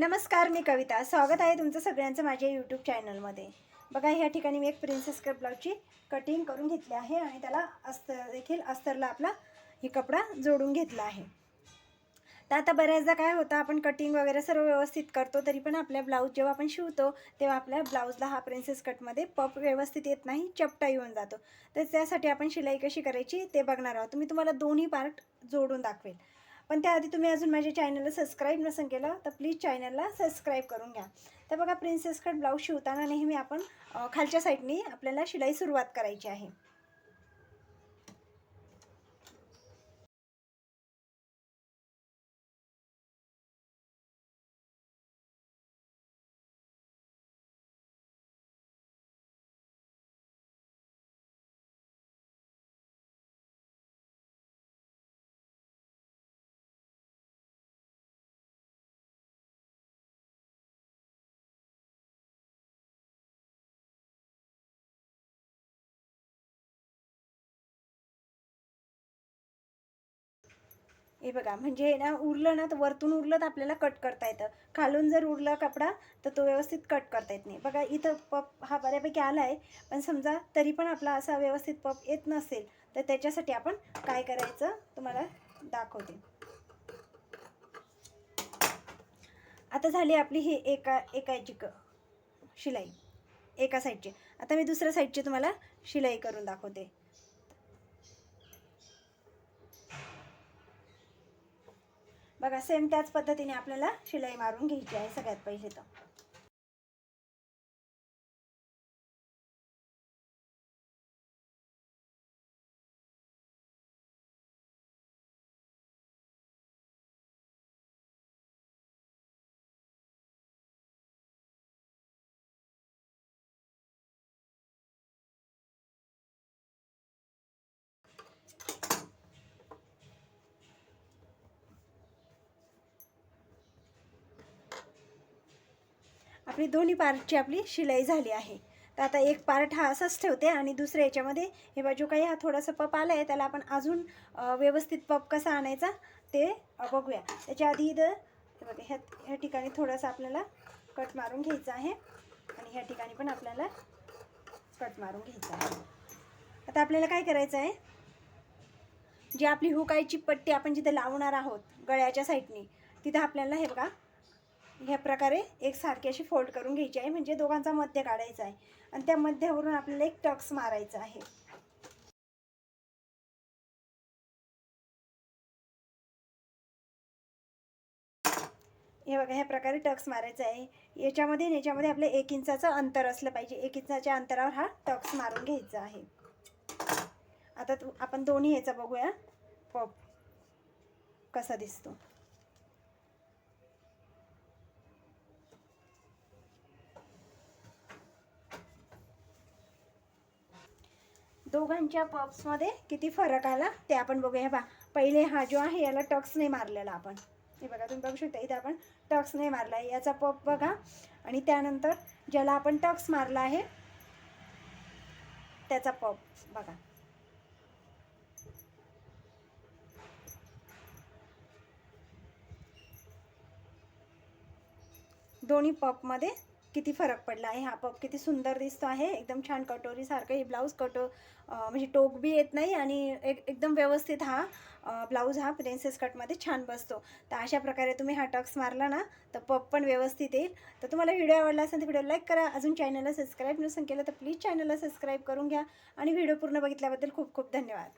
नमस्कार मी कविता. स्वागत आहे तुमचं सगळ्यांचं माझ्या यूट्यूब चॅनलमध्ये बघा ह्या ठिकाणी मी एक प्रिन्सेस कट ब्लाऊजची कटिंग करून घेतली आहे आणि त्याला अस्तर देखील अस्तरला आपला ही कपडा जोडून घेतला आहे. तर आता बऱ्याचदा काय होतं आपण कटिंग वगैरे सर्व व्यवस्थित करतो तरी पण आपल्या ब्लाऊज जेव्हा आपण शिवतो तेव्हा आपल्या ब्लाऊजला हा प्रिन्सेस कटमध्ये पप व्यवस्थित येत नाही चपटा येऊन जातो. तर त्यासाठी आपण शिलाई कशी करायची ते बघणार आहोत. मी तुम्हाला दोन्ही पार्ट जोडून दाखवेल. पण त्याआधी तुम्ही अजून माझ्या चॅनलला सबस्क्राईब नसेल केलं तर प्लीज चॅनलला सबस्क्राईब करून घ्या. तर बघा प्रिन्सेस कट ब्लाऊज शिवताना नेहमी आपण खालच्या साईडनी आपल्याला शिलाई सुरुवात करायची आहे. हे बघा म्हणजे ना उरलं ना तर वरतून उरलं तर आपल्याला कट करता येतं. खालून जर उरला कपडा तर तो व्यवस्थित कट करता येत नाही. बघा इथं पप हा बऱ्यापैकी आला आहे पण समजा तरी पण आपला असा व्यवस्थित पप येत नसेल तर त्याच्यासाठी आपण काय करायचं तुम्हाला दाखवते. आता झाली आपली ही एका एकाची क शिलाई. एका साईडची आता मी दुसऱ्या साईडची तुम्हाला शिलाई करून दाखवते. बघा सेम त्याच पद्धतीने आपल्याला शिलाई मारून घ्यायची आहे सगळ्यात पहिले तर. आपली दोन्ही पार्टची आपली शिलाई झाली आहे. तर आता एक पार्ट हा असाच ठेवते आणि दुसऱ्या याच्यामध्ये हे बाजू काही हा थोडासा पप आला आहे त्याला आपण अजून व्यवस्थित पप कसा आणायचा ते बघूया. त्याच्या आधी इथं बघा ह्या ह्या ठिकाणी थोडंसं आपल्याला कट मारून घ्यायचं आहे. आणि ह्या ठिकाणी पण आपल्याला कट मारून घ्यायचं आहे. आता आपल्याला काय करायचं आहे? जी आपली हुकायची पट्टी आपण जिथे लावणार आहोत गळ्याच्या साईडनी तिथं आपल्याला हे बघा ह्या प्रकारे एक सारखी अशी फोल्ड करून घ्यायची आहे. म्हणजे दोघांचा मध्य काढायचा आहे. आणि त्या मध्यावरून आपल्याला एक टक्स मारायचा आहे. हे बघा ह्या प्रकारे टक्स मारायचा आहे. याच्यामध्ये याच्यामध्ये आपलं एक इंचाचं अंतर असलं पाहिजे. एक इंचाच्या अंतरावर हा टक्स मारून घ्यायचा आहे. आता तू आपण दोन्ही याचा बघूया. पॉप कसा दिसतो. दोघांच्या पप्समध्ये किती फरक आला ते आपण बघूया. हे बा पहिले हा जो आहे याला टक्स नाही मारलेला आपण. हे बघा तुम्ही बघू शकता इथे आपण टक्स नाही मारला आहे. याचा पप बघा आणि त्यानंतर ज्याला आपण टक्स मारला आहे त्याचा पप बघा. दोन्ही पपमध्ये किती फरक पडला आहे हा पप किती सुंदर दिसतो आहे एकदम छान कटोरीसारखं हे ब्लाऊज कटो म्हणजे टोक बी येत नाही आणि एक एकदम व्यवस्थित हा ब्लाऊज हा प्रिन्सेस कटमध्ये छान बसतो. तर अशा प्रकारे तुम्ही हा टक्स मारला ना तर पप पण व्यवस्थित येईल. तर तुम्हाला व्हिडिओ आवडला असेल तर व्हिडिओ लाईक करा अजून चॅनलला सबस्क्राईब नसून केलं तर प्लीज चॅनलला सबस्क्राईब करून घ्या आणि व्हिडिओ पूर्ण बघितल्याबद्दल खूप खूप धन्यवाद.